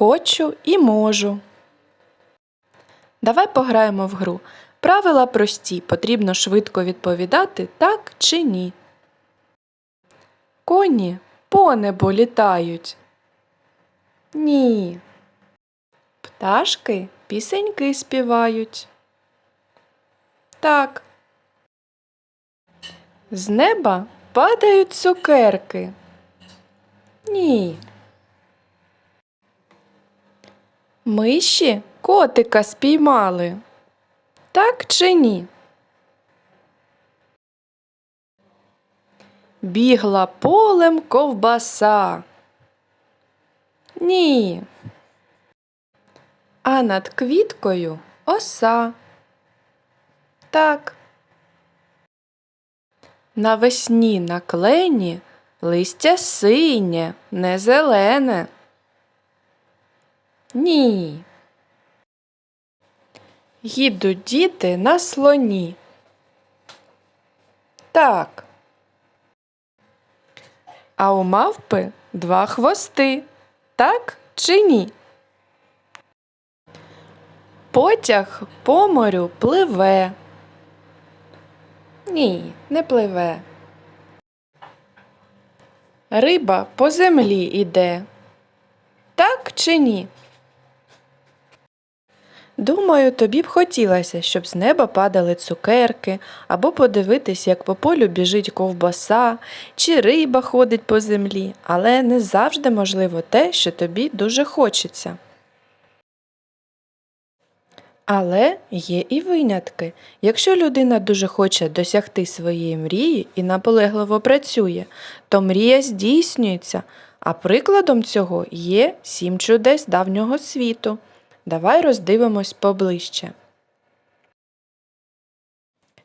хочу і можу. Давай пограємо в гру. Правила прості, потрібно швидко відповідати так чи ні. Коні по небу літають. Ні. Пташки пісеньки співають. Так. З неба падають цукерки. Ні. Миші котика спіймали. Так чи ні? Бігла полем ковбаса. Ні. А над квіткою оса. Так. Навесні на клені листя синє, не зелене. Ні. Їдуть діти на слоні. Так. А у мавпи два хвости. Так чи ні? Потяг по морю пливе. Ні, не пливе. Риба по землі іде. Так чи ні? Думаю, тобі б хотілося, щоб з неба падали цукерки, або подивитись, як по полю біжить ковбаса, чи риба ходить по землі, але не завжди можливо те, що тобі дуже хочеться. Але є і винятки. Якщо людина дуже хоче досягти своєї мрії і наполегливо працює, то мрія здійснюється, а прикладом цього є сім чудес давнього світу. Давай роздивимось поближче.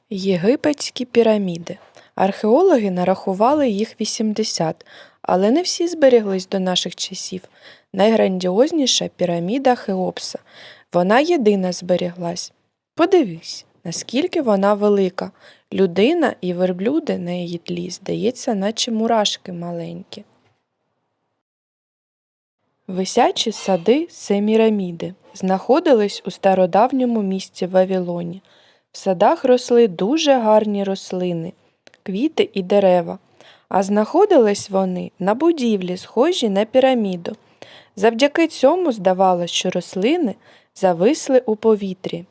Єгипетські піраміди. Археологи нарахували їх 80, але не всі збереглись до наших часів. Найграндіозніша піраміда Хеопса. Вона єдина зберіглась. Подивись, наскільки вона велика. Людина і верблюди на її тлі, здається, наче мурашки маленькі. Висячі сади Семіраміди знаходились у стародавньому місті Вавилоні. В садах росли дуже гарні рослини, квіти і дерева, а знаходились вони на будівлі, схожі на піраміду. Завдяки цьому здавалось, що рослини зависли у повітрі.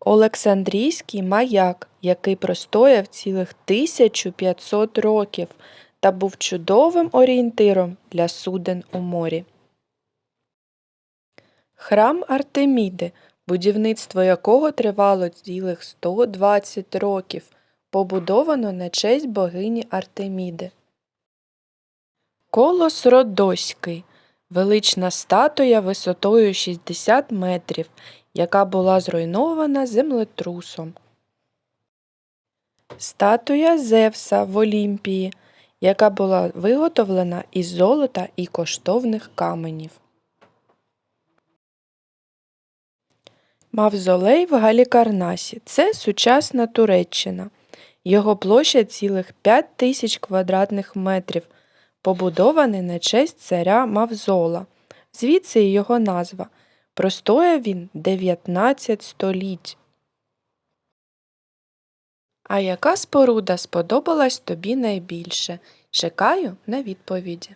Олександрійський маяк, який простояв цілих 1500 років та був чудовим орієнтиром для суден у морі. Храм Артеміди, будівництво якого тривало цілих 120 років, побудовано на честь богині Артеміди. Колос Родоський велична статуя висотою 60 метрів, яка була зруйнована землетрусом. Статуя Зевса в Олімпії, яка була виготовлена із золота і коштовних каменів. Мавзолей в Галікарнасі це сучасна Туреччина. Його площа цілих 5 тисяч квадратних метрів, побудований на честь царя Мавзола. Звідси і його назва. Простояв він 19 століть. А яка споруда сподобалась тобі найбільше? Чекаю на відповіді.